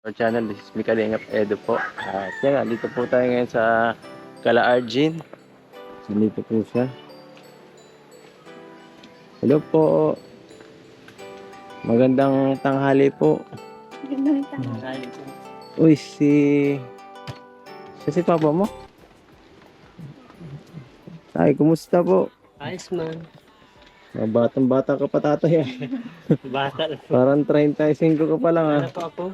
Our channel, this is Mika Lingap Edo po. At yan nga, dito po tayo ngayon sa Kala Arjin. So, dito po siya. Hello po. Magandang tanghali po. Gandang tanghali. Uy, si... Siya si papa mo? Ay, kumusta po? Ayos man. Mga Batang bata ka pa tatay. ah. Bata lang. Parang 35 ka pa lang ah. Ano po ako?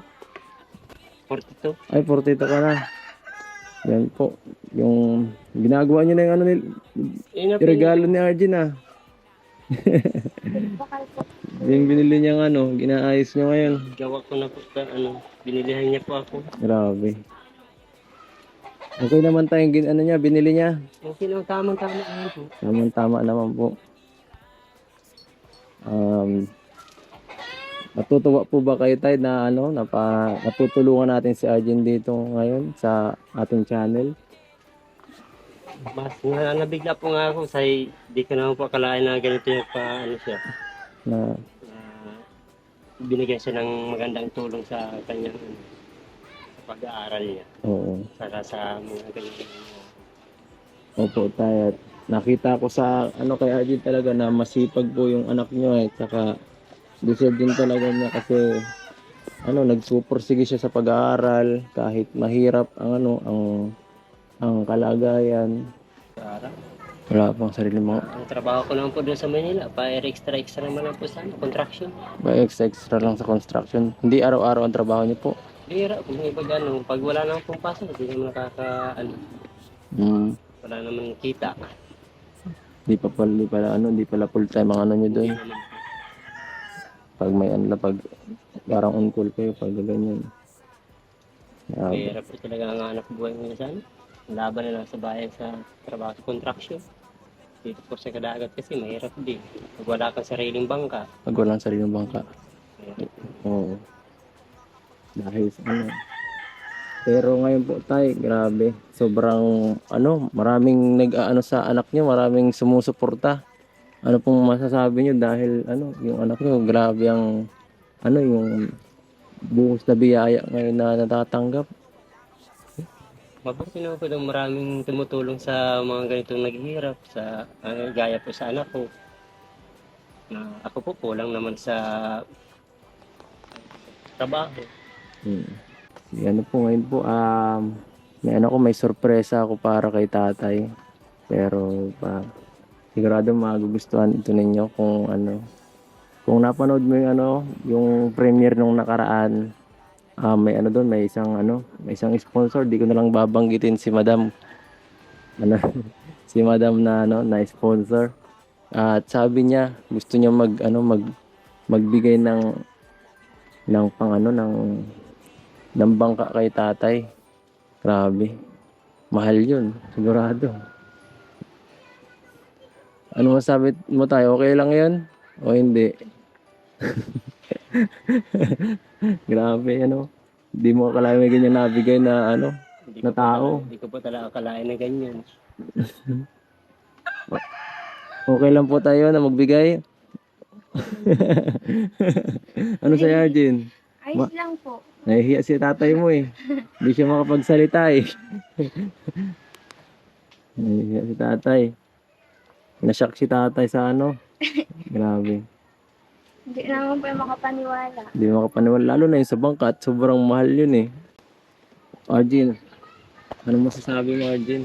42. Ay, 42 ka na. Yan po. Yung ginagawa niyo na yung ano po regalo ni Arjun ah. Yung binili niyang ano, ginaayos niyo ngayon. gawa ko na po. ka- Ano, binilihan niya po ako. Grabe. Okay naman tayong gin, ano niya, binili niya. Okay lang, tamang-tama lang po. Tamang tama naman po. Um, natutuwa po ba kayo tayo na ano, napa, natutulungan natin si Arjun dito ngayon sa ating channel? Mas na, nabigla po nga ako sa di ko naman po akalain na ganito yung pa, ano siya. Na, na binigyan siya ng magandang tulong sa kanyang ano, sa pag-aaral niya. oo. Saka sa mga ganyan. Opo, tayo. Nakita ko sa ano kay Arjun talaga na masipag po yung anak niyo eh. Tsaka deserve din talaga niya kasi ano, nagsupursige siya sa pag-aaral kahit mahirap ang ano, ang ang kalagayan. Pag-aaral. Wala pang sarili mo. Ang trabaho ko naman po doon sa Manila, pa extra extra naman lang po sa ano, contraction. Ba extra extra lang sa construction. Hindi araw-araw ang trabaho niyo po. Bira, kung may pag ano, pag wala naman pong pasok, hindi naman nakaka, ano, Hmm. wala naman kita. Di pa pala, di pala ano, di pala full time ang ano niyo doon. Hindi naman. Pag may na pag parang on call kayo pag ganyan. Grabe. Bira po talaga ang anak buhay ano. Laban na lang sa bayan sa trabaho sa contraction. Dito po sa kadagat kasi mahirap din. Pag wala kang sariling bangka, Pag walang sariling bangka. mahirap. Oo. Dahil sa ano. Pero ngayon po tayo, grabe. Sobrang ano, maraming nag-aano sa anak niyo, maraming sumusuporta. Ano pong masasabi niyo dahil ano, yung anak niyo grabe ang ano yung buhos na biyaya ngayon na natatanggap. Mabuti naman po daw maraming tumutulong sa mga ganitong naghihirap, sa ano, gaya po sa anak ko. Na ako po kulang naman sa trabaho. Hmm. Ano po ngayon po, um, may ano ko, may sorpresa ako para kay tatay. Pero pa, sigurado magugustuhan ito ninyo kung ano. Kung napanood mo yung ano, yung premiere nung nakaraan, ah, may ano doon, may isang ano, may isang sponsor, di ko na lang babanggitin si Madam. Ano, si Madam na ano, na sponsor. At sabi niya, gusto niya mag ano, mag magbigay ng ng pang ano ng ng bangka kay tatay. Grabe. Mahal yun. Sigurado. Ano masabi mo tayo? Okay lang yun? O hindi? Grabe, ano? Hindi mo akalain may ganyan nabigay na ano? Hindi Na tao. Hindi ko po talaga akalain na ganyan. Okay lang po tayo na magbigay? ano sa Arjun? Ayos Ma- lang po. Nahihiya si tatay mo eh. Hindi siya makapagsalita eh. Nahihiya si tatay. Nashock si tatay sa ano. Grabe. Hindi naman po yung makapaniwala. Hindi makapaniwala. Lalo na yung sa bangka at sobrang mahal yun eh. Arjun, ano masasabi mo Arjun?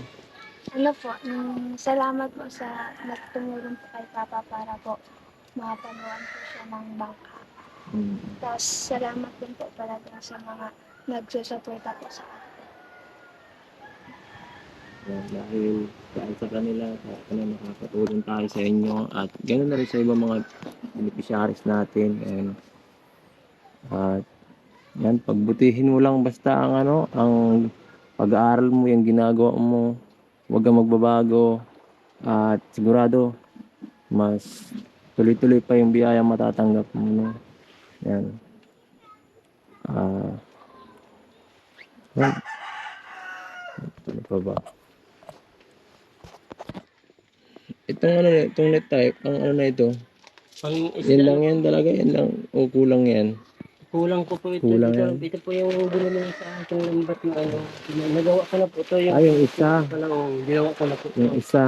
Ano po, mm, salamat po sa nagtumulong po kay Papa para po makapanuan po siya ng bangka. Hmm. Tapos salamat din po talaga sa mga nagsusuporta po sa akin. Yan, dahil dahil sa kanila, kanila nakakatulong tayo sa inyo at ganoon na rin sa ibang mga beneficiaries natin. And, at yan, pagbutihin mo lang basta ang ano, ang pag-aaral mo, yung ginagawa mo, huwag kang magbabago at sigurado mas tuloy-tuloy pa yung biyaya matatanggap mo. No? Yan. Ah. yan. Ano pa ba? Itong ano, itong net type, ang ano na ito, Pang yan lang yan talaga, yan lang, o kulang yan. Kulang po po ito. Kulang ito, yan. ito po yung binili sa akin lambat na ano. Nagawa ko na po ito. Yung, Ah, yung isa. Pala, oh, ginawa ko na po ito. Yung isa.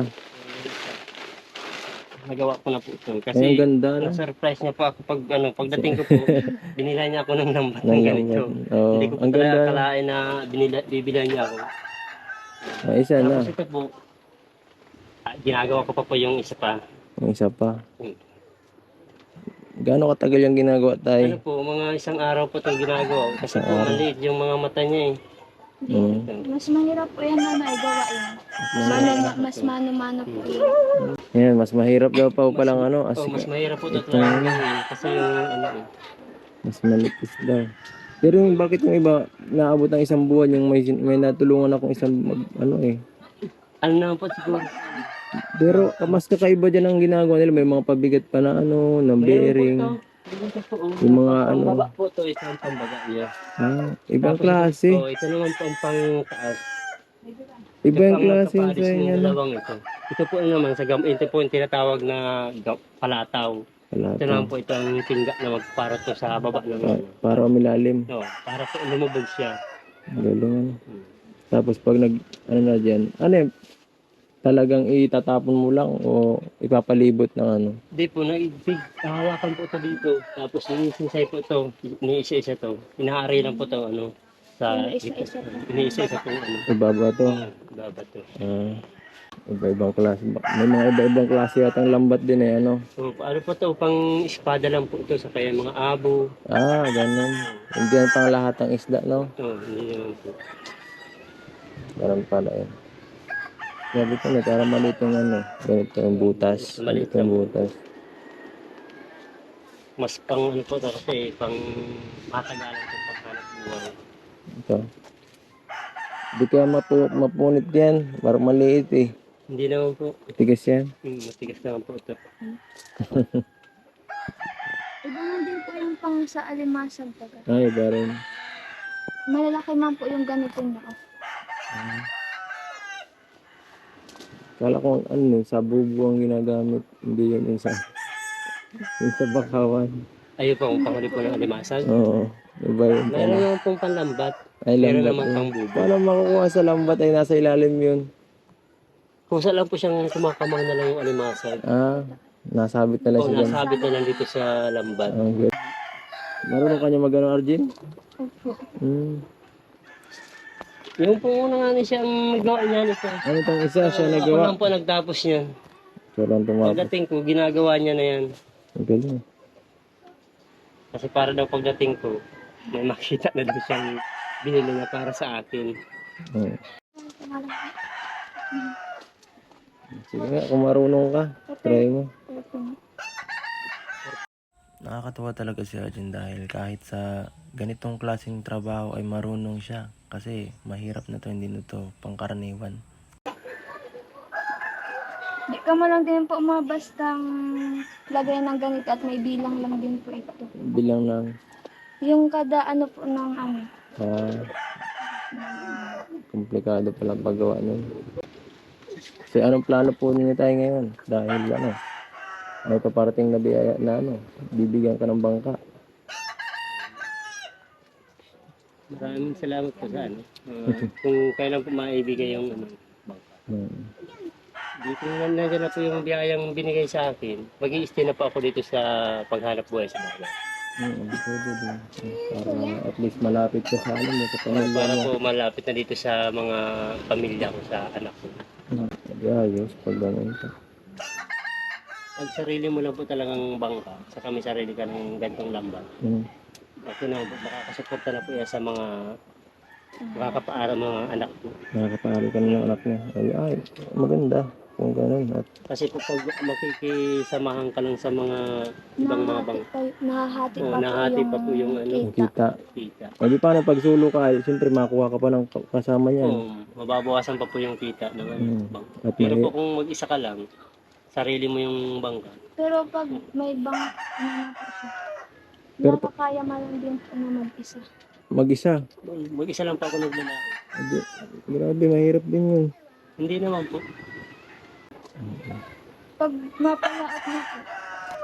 Nagawa ko na po ito. Ay, ang Kasi ganda, no? na-surprise niya po ako pag ano, pagdating ko po, binila niya ako ng lambat ng Ng- ganito. Oo, Hindi ko po ang talaga ganda. akalain na binila, bibila niya ako. Ah, isa na. Tapos ito po, ginagawa ko pa po yung isa pa. Yung isa pa. Hmm. Gaano katagal yung ginagawa Ano tayo? po, mga isang araw po itong ginagawa. Kasi Isang po araw. maliit yung mga mata niya eh. Mm. Mas mahirap po yan na naigawa yun. Mano, mas mano-mano po yun. Yan, mas mahirap daw pa palang ano. As, Oh, mas mahirap po ito Ito. talaga eh. Kasi yung ano eh. mas manipis daw. Pero yung bakit yung iba naabot ng isang buwan yung may, may natulungan akong isang mag, ano eh. Ano naman po siguro. Pero mas kakaiba dyan ang ginagawa nila. May mga pabigat pa na ano, na bearing. Yung mga ano. Pambaga po ito, ito ang pambaga niya. Ah, ibang Tapos klase. Ito, oh, ito naman po ang pang taas. Iba yung klase yung sa ng inyo. dalawang ito. Ito po naman sa gam ito po yung tinatawag na ga- palataw. Wala Ito naman po itong tingga na magpara to sa baba ng ano. para umilalim. No, para po lumubog siya. Galing ano. Hmm. Tapos pag nag, ano na dyan, ano eh, talagang itatapon mo lang o ipapalibot ng ano. Hindi po, naibig. Hahawakan po ito dito. Tapos inisinsay po ito. Iniisa-isa to. Inaari lang po to ano. Sa Iniisa-isa to. Iniisa-isa po ano. Ibaba to. Baba to. Ah, iba-ibang klase. ba- May mga iba-ibang klase yatang lambat din eh, ano. So, ano po to? Pang espada lang po ito sa kaya mga abo. Ah, ganun. Hindi yan pang lahat ng isda, no? Ito, hindi naman po. Ganun pala yun. Sabi ko na, para maliit yung ano, ganito yung butas. Maliit yung butas. Mas pang ano po to kasi pang matagalan po paghanap buhay. Ito. Hindi kaya mapu mapunit yan. Parang maliit eh. Hindi naman po. Tigas yan. Hmm, matigas naman po ito. Iba nga din po yung pang sa alimasag. Ay, iba rin. Malalaki man po yung ganito na. oh. Kala ko ano, sa bubo ang ginagamit. Hindi yun yung sa, yung sa bakawan. Ayun po, ang panghuli po ng alimasag. Oo. Iba yun. Meron naman pong panlambat. Ay, Meron naman yun. pang bubo. Paano makukuha sa lambat ay nasa ilalim yun? Kung saan lang po siyang kumakamang na lang yung alimasag. Ah, nasabit na lang siya dyan. nasabit na lang dito sa lambat. Good. Marunong ka niya magano, Arjun? Opo. Hmm. Yung po una nga niya siyang nagawa niya nito. Ano itong isa siya Ako nagawa? lang po nagtapos niyan. Siya lang tumapos. Pagdating ko, ginagawa niya na yan. Ang galing. Kasi para daw pagdating ko, may makita na daw siyang binili niya para sa akin. Ko. Sige nga, kung marunong ka, try mo. Nakakatuwa talaga si Arjun dahil kahit sa ganitong klaseng trabaho ay marunong siya. Kasi mahirap na to, hindi na to pangkaraniwan. Di ka mo lang din po mabastang lagay ng ganito at may bilang lang din po ito. Bilang ng, Yung kada ano po ng ano. ah, komplikado pala paggawa nun. Kasi anong plano po ninyo tayo ngayon? Dahil ano, may paparating na biyaya na ano, bibigyan ka ng bangka. Maraming salamat po sa ano. Uh, kung kailan po maibigay yung ano. Hmm. Dito na nandiyan na po yung biyayang binigay sa akin. mag stay na po ako dito sa paghanap buhay sa bahay. Oo, pwede din. Para at least malapit ka sa ano mo, sa pamilya Para mo. po malapit na dito sa mga pamilya ko, sa anak ko. Di ayos, pag ganun ka. Pag sarili mo lang po talagang bangka, sa kami sarili ka ng gantong lambat, Hmm. Okay na po, makakasuporta na po yan sa mga makakapaaral mga anak ko. Nakakapaaral ka ng anak niya. Ay, ay, maganda. Kung ganun. At Kasi po pag makikisamahan ka lang sa mga ibang mga pa, nahahati pa, nahahati po, pa po yung ano. kita. kita. kita. O di paano pag solo ka, eh, siyempre makuha ka pa ng ka- kasama niyan. Oo, mababawasan pa po yung kita ng ano, Mm. bangka. At Pero may, po kung mag-isa ka lang, sarili mo yung bangka. Pero pag may bang ano na po siya. Pero pa- Nakakaya man lang din po na mag-isa. mag-isa. Mag-isa lang pa ako naglalaki. Adi, grabe, mahirap din yun. Hindi naman po. Pag mapalaot na po,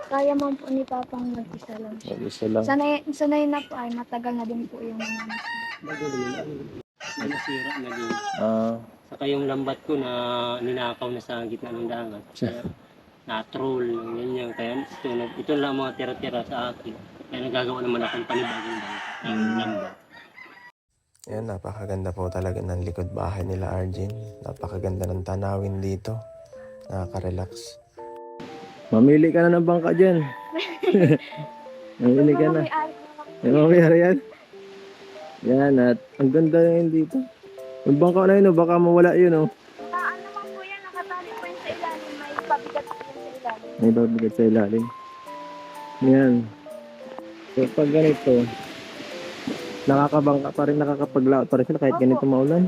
Kaya man po ni Papang mag-isa lang siya. Mag-isa lang. Sanay, sanay na po ay matagal na din po yung mga Bago naman. Ay, nasira na din. Ah, Saka yung lambat ko na ninakaw na sa gitna ng dagat. Kaya na-troll, ganyan. Kaya ito, ito lang mga tira-tira sa akin. Kaya nagagawa naman akong panibagong bangka. Yung lambat. Ayan, napakaganda po talaga ng likod bahay nila Arjun. Napakaganda ng tanawin dito. Nakaka-relax. mamili ka na ng bangka dyan. mamili ka na. May mamayari yan. Yan at ang ganda na yun dito. Yung bangka na yun, oh, baka mawala yun oh. Ah, ano naman po yan, nakatali po yun sa ilalim. May pabigat po yun sa ilalim. May babigat sa ilalim. Yan. So pag ganito, nakakabangka pa rin, nakakapaglaot pa rin sila kahit Opo. ganito maulan.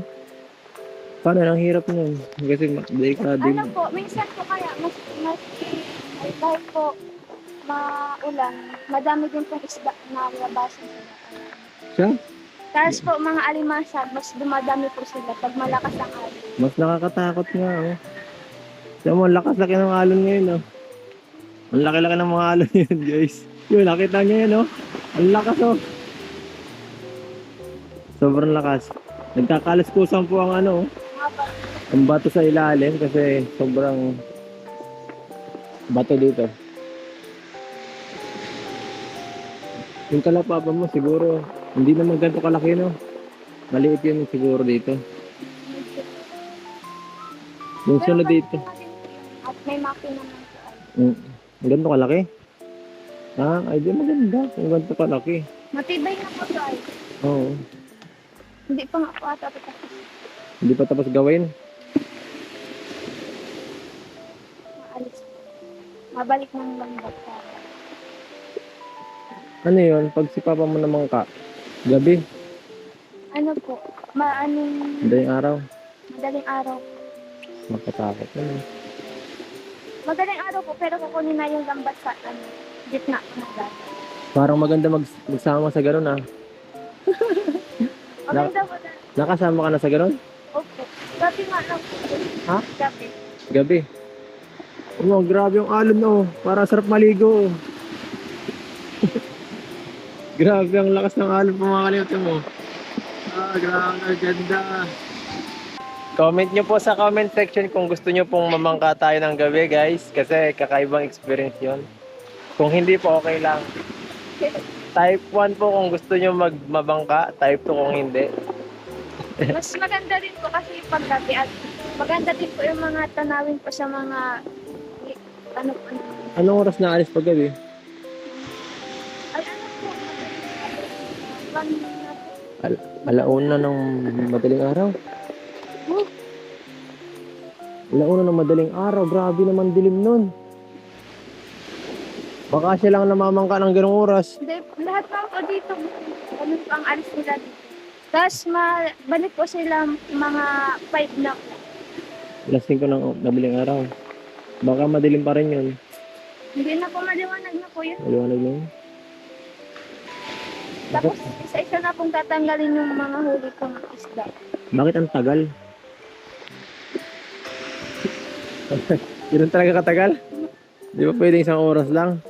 Paano? Ang hirap nun. Kasi ma- delikado Ano yun. po, minsan po kaya, mas, mas, ay dahil po maulan, madami din pong isda na labasan sila. Siya? Tapos po mga alimasag, mas dumadami po sila pag malakas ang alon. Mas nakakatakot nga oh. Tiyan mo, ang lakas-laki ng alon ngayon oh. Ang laki-laki ng mga alon yun guys. Yun, nakita niyo yun oh. Ang lakas oh. Sobrang lakas. Nagkakalaskusan po ang ano oh. Ang bato sa ilalim kasi sobrang bato dito. Yung kalapaba mo siguro hindi naman ganito kalaki no. Maliit yun siguro dito. Yung sunod dito. At may makina naman. Mm, ganito kalaki. Ah, ay di maganda. Kung ganito kalaki. Matibay na po ay. Oo. Hindi pa nga po ata tapos Hindi pa tapos gawin. maalis. Mabalik ng lambat pa. Ano yun? Pag si papa mo naman ka, gabi, Ano po, maanong madaling araw, madaling araw. makatakot naman. Madaling araw po, pero kukunin na yung lambat sa ano, gitna ng dagat. Parang maganda mag magsama sa ganun ah. Na- Maganda po na. Nakasama ka na sa ganun? Opo. Gabi nga lang po. Ha? Gabi. Gabi. Oh, grabe yung alon oh. Para sarap maligo. oh. grabe ang lakas ng alon po mga kalimutan mo. Ah, grabe ang ganda. Comment nyo po sa comment section kung gusto nyo pong mamangka tayo ng gabi guys. Kasi kakaibang experience yon. Kung hindi po okay lang. Type 1 po kung gusto nyo magmabangka. Type 2 kung hindi. Mas maganda din po kasi pag gabi at maganda din po yung mga tanawin po sa mga ano po. ano. Anong oras na alis pag gabi? Ay ano po. One na po. Alauna ng madaling araw. Oh, Alauna ng madaling araw. Grabe naman dilim nun. Baka siya lang namamangka ng ganong oras. Hindi, lahat pa po dito. Ano ang alis nila dito. Tapos ma balik po sila mga 5 na. Alas 5 ng madaling araw. Baka madilim pa rin yun. Hindi na po maliwanag na po yun. Maliwanag yun. Tapos isa-isa na pong tatanggalin yung mga huli kong isda. Bakit ang tagal? Ganun talaga katagal? Di ba pwede isang oras lang?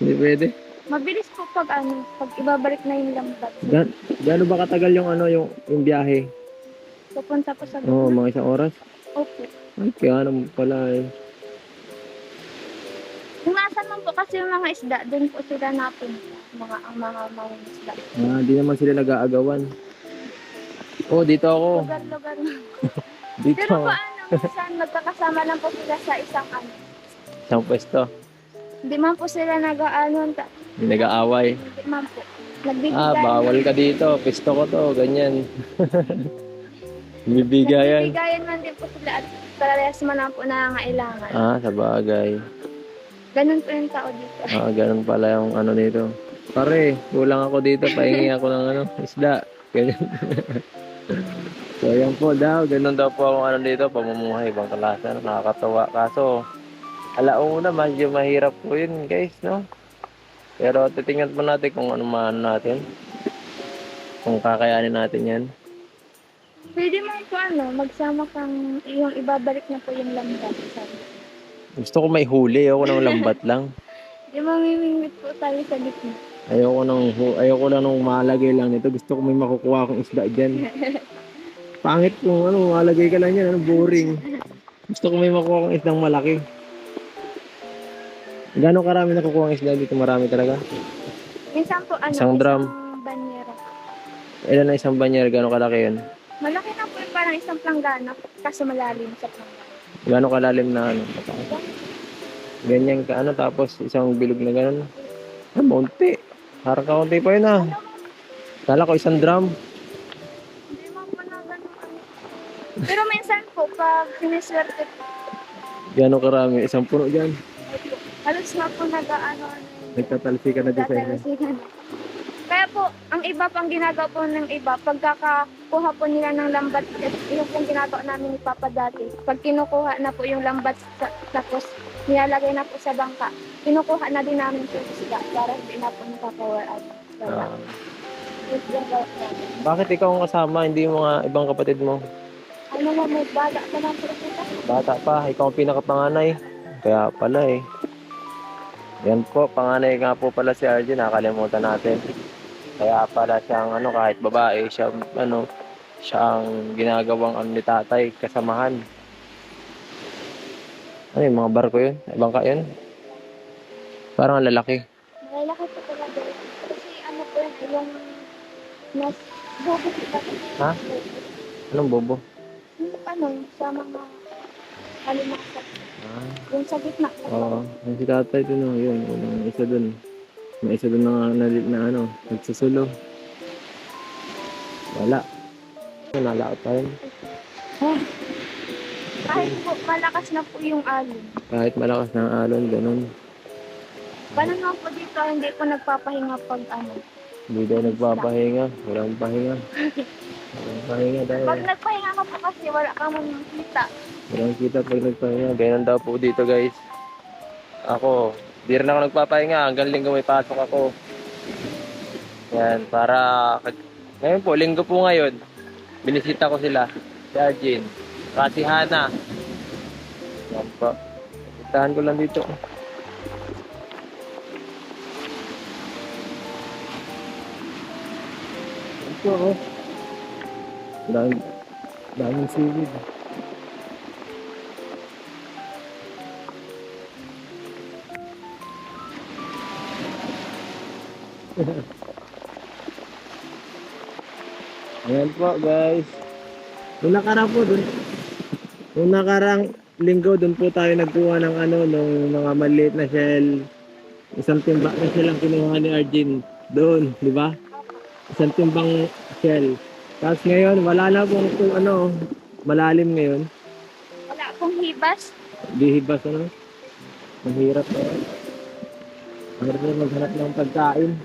Hindi pwede. Mabilis po pag ano, pag ibabalik na yung lambat. Gan gaano ba katagal yung ano yung, yung biyahe? Pupunta po sa Oo, gitna. mga isang oras. Opo. Ay, kaya naman pala eh. Kung nasan man po kasi yung mga isda, doon po sila napunta. Mga, ang mga mga isda. Ah, di naman sila nag-aagawan. Oh, dito ako. Lugar-lugar na. Dito. Pero po ano, minsan magkakasama lang po sila sa isang ano. Isang pwesto. Hindi man po sila nag-ano, ta- Hindi nag-aaway. hindi man po. Nagbibigay. Ah, bawal ka dito. Pwesto ko to. Ganyan. Bibigayan. Nagbibigayan man din po sila at parehas man lang po nangangailangan. Ah, sa bagay. Ganun po yung tao dito. Ah, ganun pala yung ano dito. Pare, kulang ako dito. Pahingi ako ng ano, isda. Ganyan. so, yan po daw. Ganun daw po ang ano dito. Pamumuhay, ibang kalasa. Nakakatawa. Kaso, alauna, medyo mahirap po yun, guys, no? Pero titingnan po natin kung ano maano natin. Kung kakayanin natin yan. Pwede mo po ano, magsama kang yung ibabalik na po yung lambat. Sabi. Gusto ko may huli. Ako ng lambat lang. Di mamimingwit po tayo sa gitna. Ayoko nang ayoko lang nung malagay lang nito. Gusto ko may makukuha akong isda diyan. Pangit kung ano, malagay ka lang yan, ano, boring. Gusto ko may makuha akong isdang malaki. Gano'ng karami nakukuha ang isda dito? Marami talaga. Minsan po ano, Isang drum. banyera. Ilan na isang banyer? Gano'ng kalaki yun? Malaki na po yung parang isang planggana, kaso malalim sa planggana. Gano'ng kalalim na ano? Ganyan ka ano, tapos isang bilog na gano'n. Ah, munti. Parang kaunti pa yun ah. Kala ko isang drum. Hindi mo po na ganun ano. Pero minsan po, pag siniswerte po, Gano'ng karami? Isang puno dyan. Halos na po nag-ano, ano, Nagtatalsi ka na dyan sa inyo. Kaya po, ang iba pang ginagawa po ng iba, pagkakakuha po nila ng lambat, yung pong ginagawa namin ni Papa dati, pag kinukuha na po yung lambat, sa, tapos nilalagay na po sa bangka, kinukuha na din namin po isda para hindi na po nakakawar out. Ah. Bakit ikaw ang kasama, hindi yung mga ibang kapatid mo? Ano mo, may bala ka lang po. Bata pa, ikaw ang pinakapanganay. Kaya pala eh. Yan po, panganay nga po pala si Arjun, nakalimutan natin. Kaya pala siyang ano, kahit babae, siya ano, siyang ginagawang ano ni tatay, kasamahan. Ano yung mga barko yun? Ibang ka yun? Parang ang lalaki. Malalaki po talaga. Kasi ano po yun, yung mas bobo kita. Ha? Anong bobo? Yung ano, sa mga kalimutan. Ah, Yung sa gitna. oo. Yung si tatay dun, oh, yun. Yung isa dun. May isa dun na, na, na ano, nagsusulo. Wala. Nalaot pa yun. Kahit po malakas na po yung alon. Kahit malakas ng alon, ganun. Paano nga po dito, hindi po nagpapahinga pag ano. Hindi daw nagpapahinga. Walang pahinga. Pahinga dahil. Pag nagpahinga ka po kasi wala ka man kita. Walang kita pag nagpahinga. Ganyan daw po dito guys. Ako, di rin ako nagpapahinga. Hanggang linggo may pasok ako. Yan, para... Ngayon po, linggo po ngayon. Binisita ko sila. Si Arjin. Kasi Hana. Yan po. Itahan ko lang dito. Ito oh. Daming, daming seaweed. Ayan po guys. Nung nakarang po dun. Nung nakarang linggo dun po tayo nagkuha ng ano nung mga maliit na shell. Isang timba na shell ang kinuha ni Arjin doon, di ba? Isang timbang shell. Tapos ngayon wala na pong kung ano malalim ngayon. Wala pong hibas. Bihibas ano. Mahirap na yan. Mahirap na maghanap ng pagkain.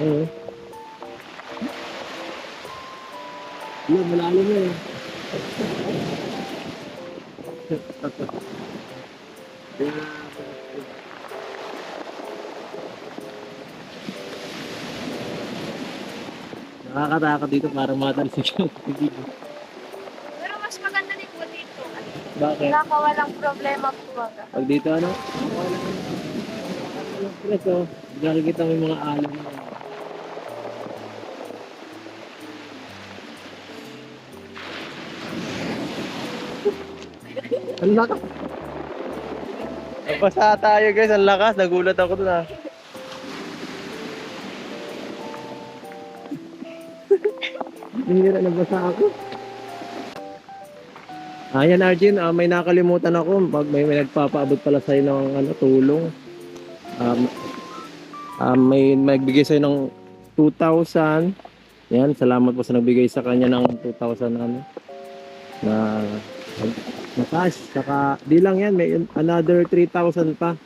Oo. Yun, malalim na eh. Nakakatakot dito para matalsik yung tubig. Pero mas maganda din po dito. Bakit? Wala ka walang problema po baga. Pag dito ano? Walang stress oh. Nakikita mo yung mga alon na. Ang lakas. Nagpasa tayo guys, ang lakas. Nagulat ako dun ah. Hindi nabasa ako. Ayan Arjun, ah, may nakalimutan ako. Pag may, may nagpapaabot pala sa'yo ng ano, tulong. Um, um, may magbigay sa'yo ng 2,000. Yan, salamat po sa nagbigay sa kanya ng 2,000 na ano, na, na cash. Saka, di lang yan, may another 3,000 pa.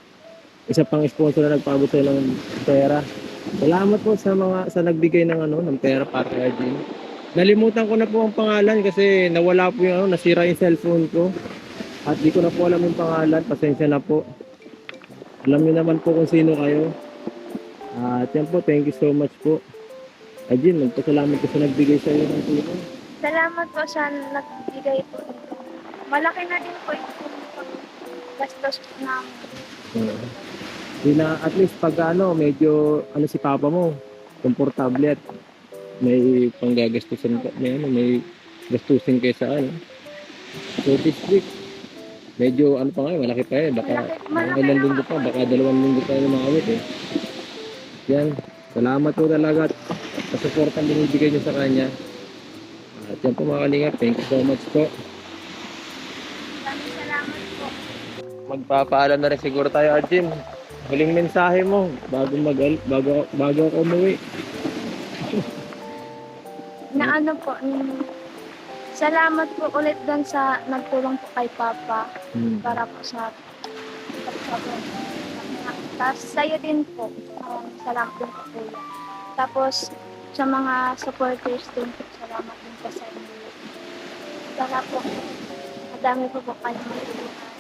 Isa pang sponsor na nagpaabot sa'yo ng pera. Salamat po sa mga sa nagbigay ng ano ng pera para kay Arjun. Nalimutan ko na po ang pangalan kasi nawala po yung ano, nasira yung cellphone ko. At di ko na po alam yung pangalan, pasensya na po. Alam niyo naman po kung sino kayo. At yan po, thank you so much po. Ajin, nagpasalamat ko sa nagbigay sa iyo ng tulong. Salamat po sa nagbigay po. Malaki na din po yung gastos namin. Uh, Di na at least pag ano, medyo ano si papa mo, komportable at may panggagastusan ka, may ano, may gastusin kayo sa ano. So this week, medyo ano pa nga, malaki pa eh. Baka Malaki- mga ilang linggo pa, baka dalawang linggo pa yung umawit eh. Yan, salamat po talaga at sa support ang binibigay niyo sa kanya. At yan po mga kalingap, thank you so much po. Salamat po. Magpapaalam na rin siguro tayo, Arjun. Huling mensahe mo bago mag bago bago ako umuwi. Na ano po, mm, salamat po ulit doon sa nagtulong po kay Papa Hmm. para po sa. Tapos sa'yo din po, maraming salamat din po kuya. Tapos sa mga supporters din po, salamat din po sa inyo. Sana po, madami po po kayo matulungan.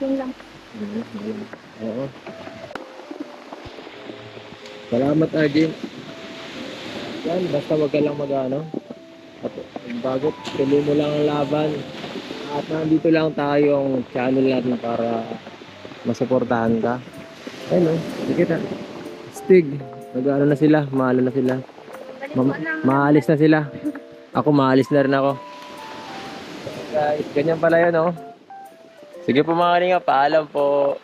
Yun lang po. Mhm. Oo. Salamat, Arjun. Yan, basta wag ka lang mag-ano. At bago, tuloy mo lang ang laban. At nandito lang tayo ang channel natin para masuportahan ka. Ayun, oh. Nakita. Stig. Nag-ano na sila. Maalo na sila. Ma- maalis na sila. Ako maalis na rin ako. Guys, ganyan pala yun, oh. Sige po mga kalinga, paalam po.